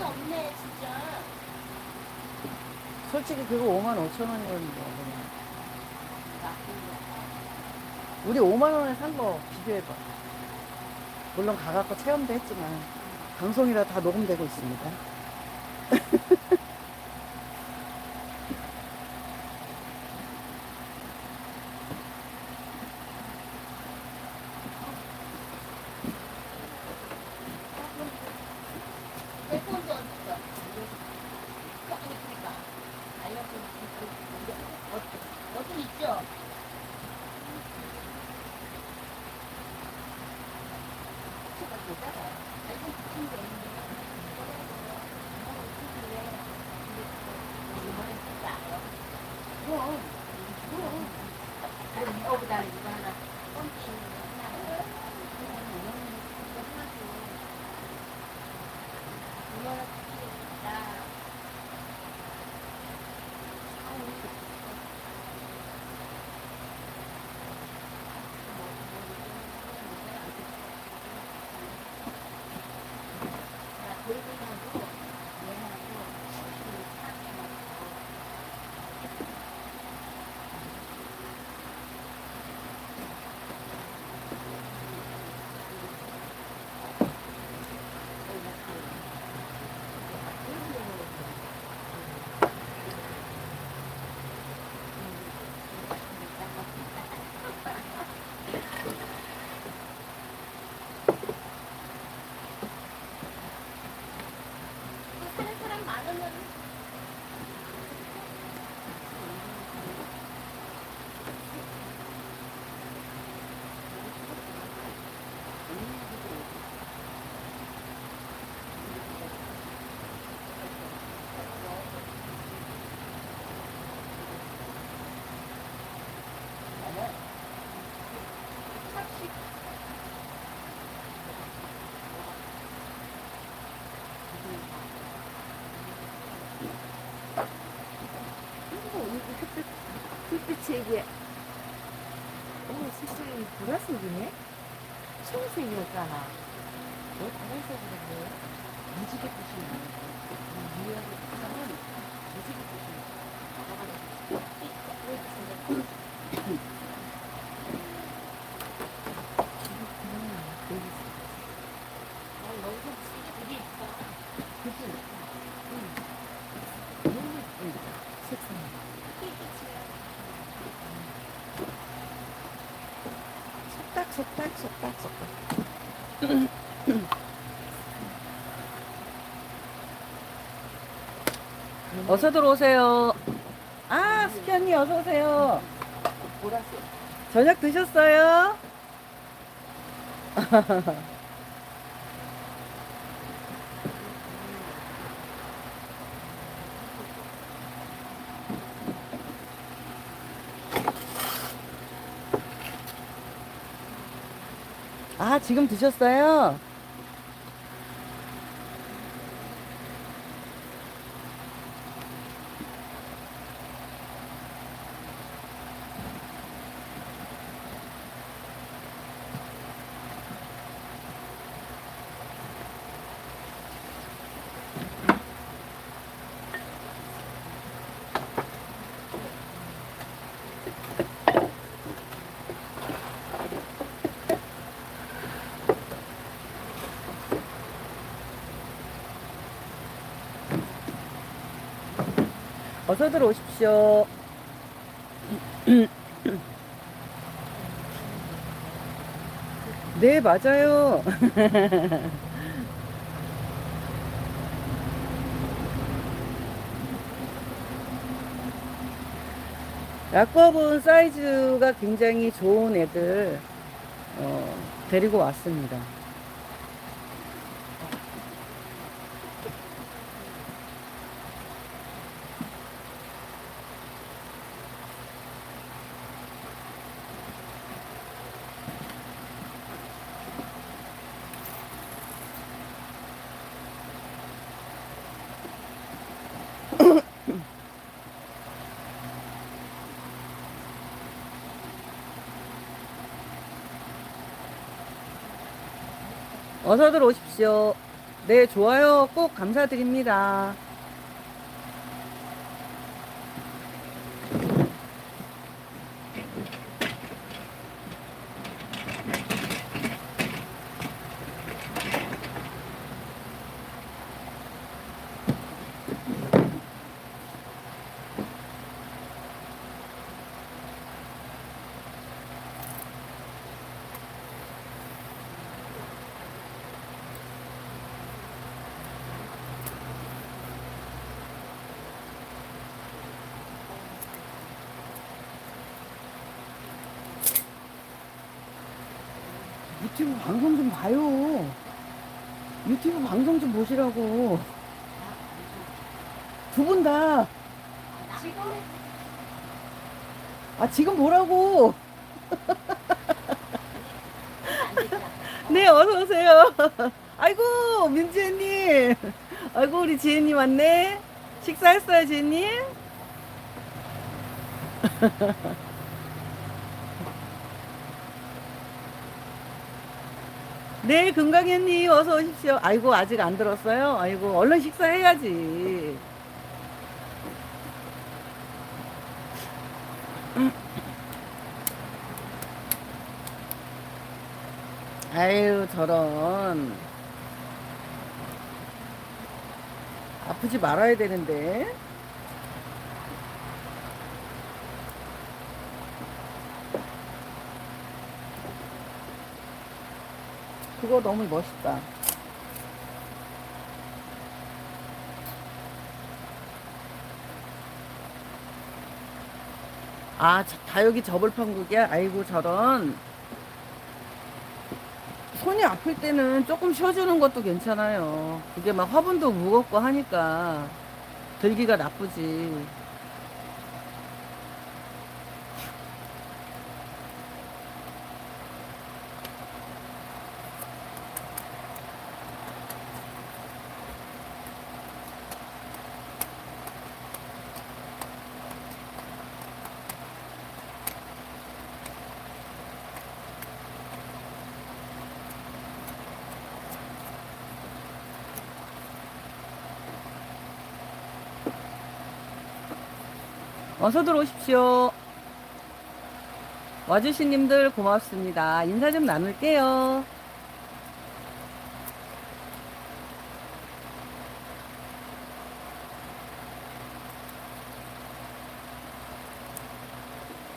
돈이 없네 진짜. 솔직히 그거 5만 5천 원이었는데 그냥. 우리 5만 원에 산 거 비교해봐. 물론 가갖고 체험도 했지만 방송이라 다 녹음되고 있습니다. 거. 내 돈도 어디 있어? 그러니까 알려주는 어떤 있죠? 제가 보다가 알고 싶은 게 있는데 그럼 그럼 그럼 이거보다 이거 하나 뻥치는 거 하나 얼마나 좋겠다. 사는 사람 많으면 햇빛이 이게 어 세상에 보라색이네 청색이었잖아 왜 파란색으로 해? 무지개 빛이 나는 거야 유리하게 하 어서 들어오세요. 아, 스키 언니 어서 오세요. 보라색 저녁 드셨어요? 아, 지금 드셨어요? 서 들어오십시오. 네, 맞아요. 약과본 사이즈가 굉장히 좋은 애들 어, 데리고 왔습니다. 어서들 오십시오. 네, 좋아요. 꼭 감사드립니다. 유튜브 방송 좀 봐요. 유튜브 방송 좀 보시라고. 두 분 다. 지금 아, 지금 되잖아. 네, 어서오세요. 아이고, 민지혜님. 아이고, 우리 지혜님 왔네. 식사했어요, 지혜님? 네, 금강현님, 어서 오십시오. 아이고, 아직 안 들었어요? 아이고, 얼른 식사해야지. 아유, 저런. 아프지 말아야 되는데. 그거 너무 멋있다. 아, 자- 다 여기 저불판국이야? 아이고, 저런. 손이 아플 때는 조금 쉬어주는 것도 괜찮아요. 그게 막 화분도 무겁고 하니까 들기가 나쁘지. 어서 들어오십시오. 와주신 님들 고맙습니다. 인사 좀 나눌게요.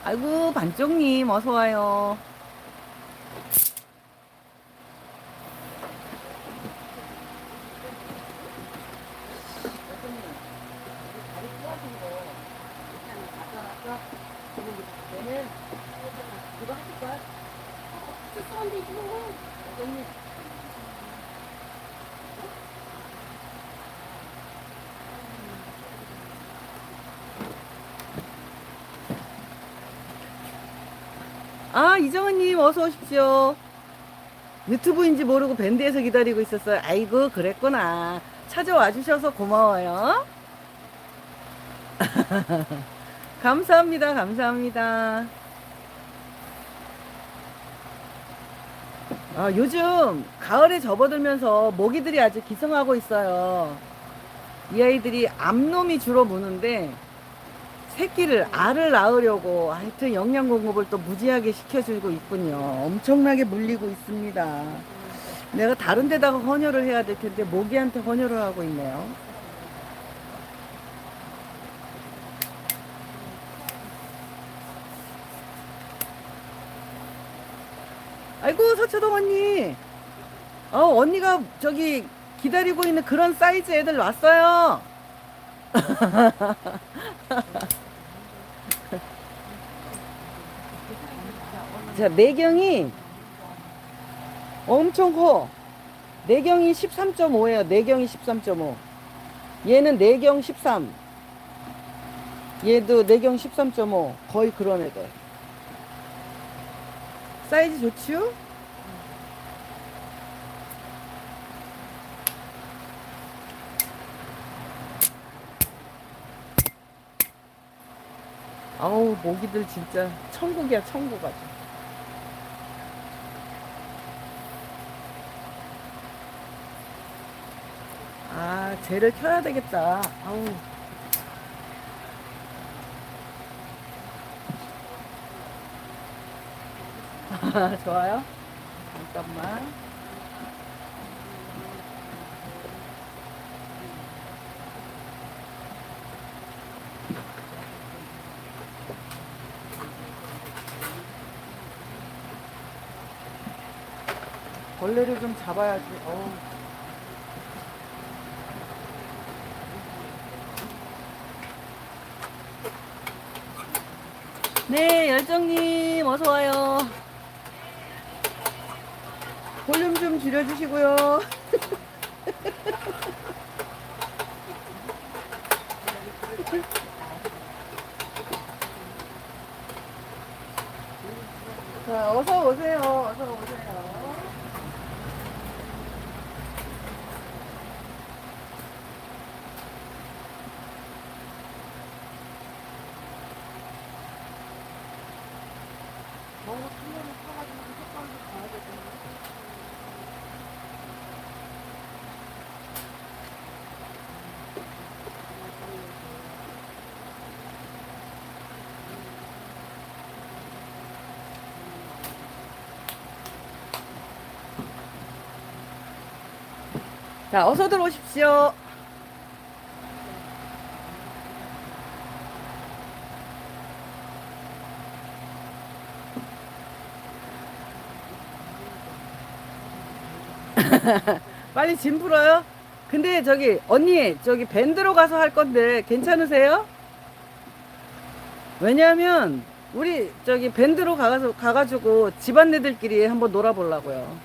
아이고, 반쪽님, 어서와요. 이거 하실 거야? 스스한데 이거. 언니. 아, 이정은님, 어서 오십시오. 유튜브인지 모르고 밴드에서 기다리고 있었어요. 아이고, 그랬구나. 찾아와 주셔서 고마워요. 감사합니다, 감사합니다. 아, 요즘 가을에 접어들면서 모기들이 아주 기성하고 있어요. 이 아이들이 암놈이 주로 무는데 새끼를 알을 낳으려고 하여튼 영양 공급을 또 무지하게 시켜주고 있군요. 엄청나게 물리고 있습니다. 내가 다른 데다가 헌혈을 해야 될 텐데 모기한테 헌혈을 하고 있네요. 서초동 언니. 어 언니가 저기 기다리고 있는 그런 사이즈 애들 왔어요. 자, 내경이 엄청 커. 내경이 13.5예요. 내경이 13.5. 얘는 내경 13. 얘도 내경 13.5. 거의 그런 애들. 사이즈 좋죠? 아우 모기들 진짜 천국이야 천국 아주 아, 쟤를 켜야 되겠다. 아우. 아, 좋아요? 잠깐만. 벌레를 좀 잡아야지. 어우. 네, 열정님, 어서 와요. 볼륨 좀 줄여주시고요. 자, 어서 오세요. 어서 오세요. 너무 수면을 타가지고 색깔도 봐야 되겠네. 자, 어서 들어오십시오. 빨리 짐 풀어요. 근데 저기 언니 저기 밴드로 가서 할 건데 괜찮으세요? 왜냐하면 우리 저기 밴드로 가서 가가지고 집안내들끼리 한번 놀아보려고요.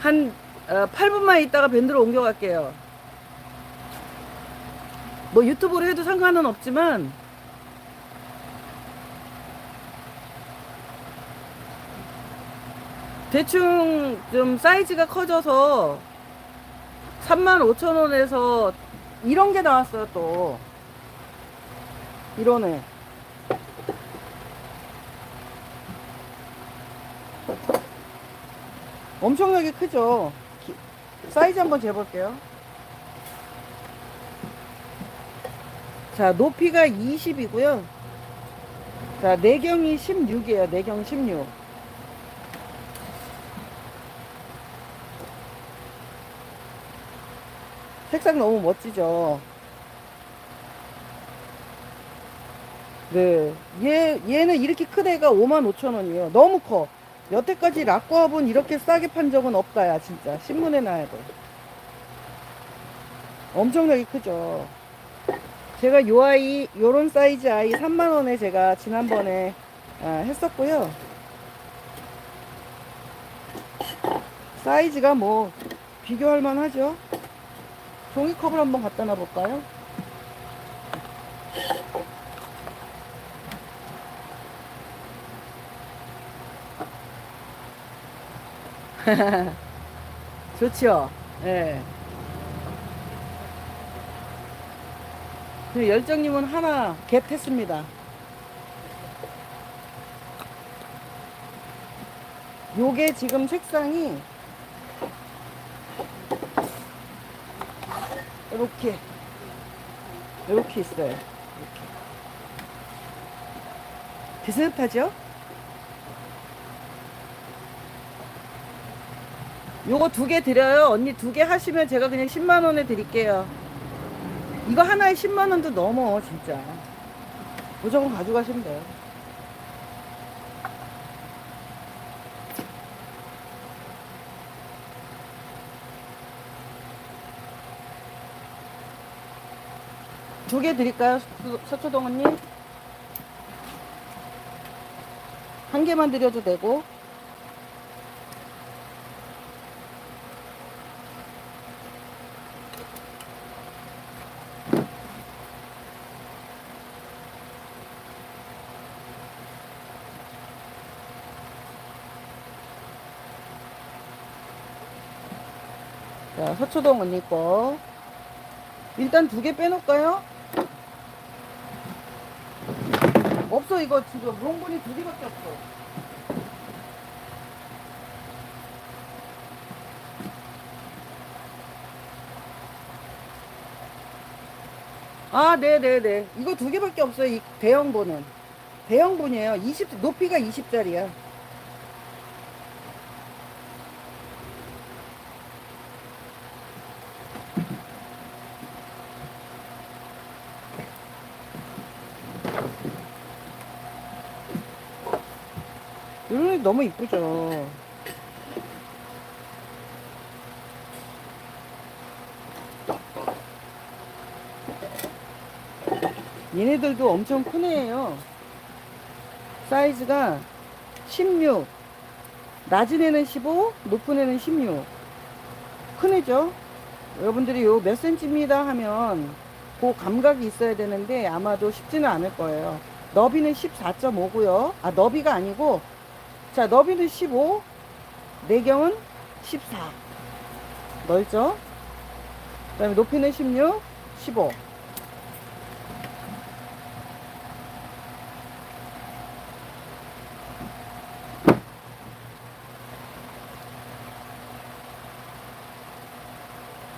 한 어, 8분만 있다가 밴드로 옮겨갈게요. 뭐 유튜브로 해도 상관은 없지만 대충 좀 사이즈가 커져서 35,000원에서 이런 게 나왔어요 또. 이러네. 엄청나게 크죠? 기- 사이즈 한번 재볼게요. 자 높이가 20이고요. 자 내경이 16이에요. 내경 16 색상 너무 멋지죠? 네. 얘, 얘는 이렇게 큰 애가 55,000원이에요. 너무 커 여태까지 락과업은 이렇게 싸게 판 적은 없다 야 진짜. 신문에 나야 돼 엄청나게 크죠. 제가 요 아이 요런 사이즈 아이 3만원에 제가 지난번에 아, 했었고요. 사이즈가 뭐 비교할 만하죠? 종이컵을 한번 갖다 놔볼까요 좋죠 예. 그 열정님은 하나 겟했습니다. 요게 지금 색상이 이렇게 이렇게 있어요. 이렇게 비슷하죠? 요거 두 개 드려요. 언니 두 개 하시면 제가 그냥 10만 원에 드릴게요. 이거 하나에 10만 원도 넘어 진짜. 무조건 가져가시면 돼요. 두 개 드릴까요, 서- 서초동 언니? 한 개만 드려도 되고. 서초동 언니 거. 일단 두 개 빼놓을까요? 없어, 이거 지금. 롱분이 두 개밖에 없어. 아, 네네네. 이거 두 개밖에 없어요. 이 대형분은. 대형분이에요. 20, 높이가 20짜리야. 너무 이쁘죠. 얘네들도 엄청 큰 애예요. 사이즈가 16. 낮은 애는 15, 높은 애는 16. 큰 애죠? 여러분들이 요 몇 센치입니다 하면 그 감각이 있어야 되는데 아마도 쉽지는 않을 거예요. 너비는 14.5고요. 아, 너비가 아니고 자, 너비는 15, 내경은 14. 넓죠? 그 다음에 높이는 16, 15.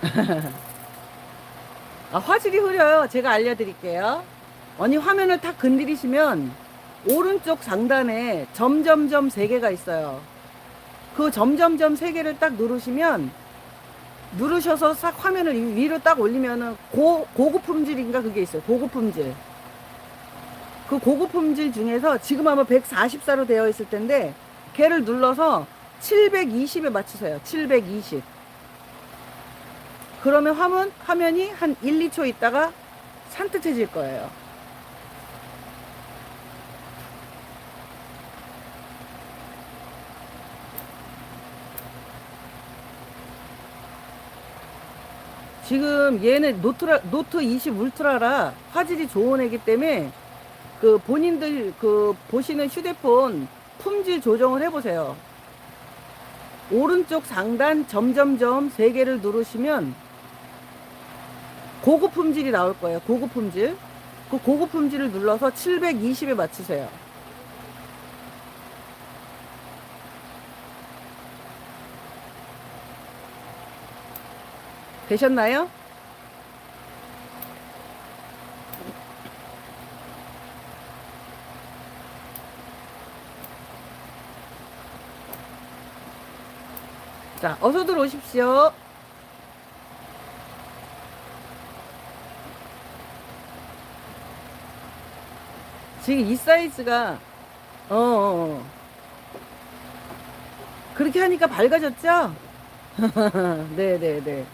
아, 화질이 흐려요. 제가 알려드릴게요. 언니 화면을 탁 건드리시면 오른쪽 상단에 점점점 세 개가 있어요. 그 점점점 세 개를 딱 누르시면 누르셔서 싹 화면을 위- 위로 딱 올리면은 고, 고급 품질인가 그게 있어요. 고급 품질. 그 고급 품질 중에서 지금 아마 144로 되어 있을 텐데 걔를 눌러서 720에 맞추세요. 720. 그러면 화면, 화면이 한 1, 2초 있다가 산뜻해질 거예요. 지금 얘는 노트라, 노트 20 울트라라 화질이 좋은 애기 때문에 그 본인들 그 보시는 휴대폰 품질 조정을 해보세요. 오른쪽 상단 점점점 세 개를 누르시면 고급 품질이 나올 거예요. 고급 품질. 그 고급 품질을 눌러서 720에 맞추세요. 되셨나요? 자, 어서들 오십시오. 지금 이 사이즈가 어, 어, 어. 그렇게 하니까 밝아졌죠? 네, 네, 네.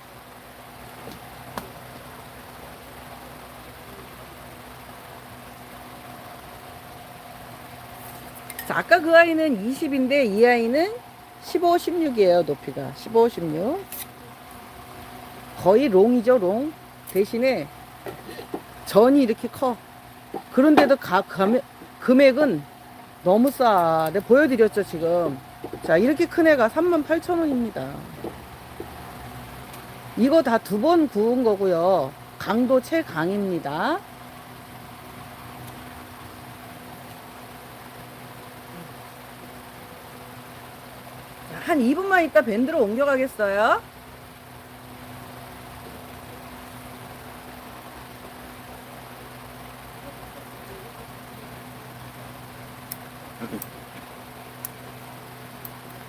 자, 아까 그 아이는 20인데 이 아이는 15, 16이에요, 높이가. 15, 16. 거의 롱이죠, 롱. 대신에 전이 이렇게 커. 그런데도 가, 가메, 금액은 너무 싸. 내가 보여드렸죠, 지금. 자, 이렇게 큰 애가 38,000원입니다. 이거 다 두 번 구운 거고요. 강도 최강입니다. 한 2분만 있다 밴드로 옮겨가겠어요.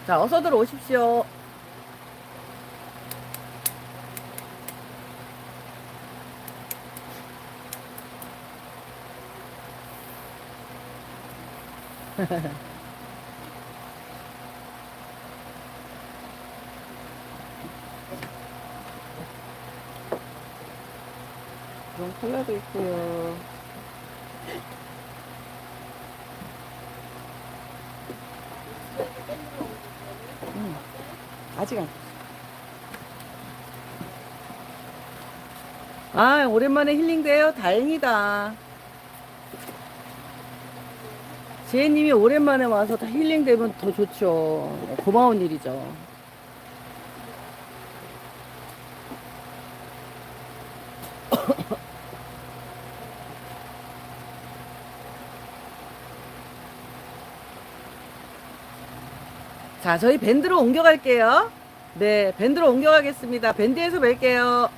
자, 어서들 오십시오. 컬러도 있고요. 음, 아직 안. 아, 오랜만에 힐링돼요. 다행이다. 지혜님이 오랜만에 와서 다 힐링되면 더 좋죠. 고마운 일이죠. 자, 저희 밴드로 옮겨갈게요. 네, 밴드로 옮겨가겠습니다. 밴드에서 뵐게요.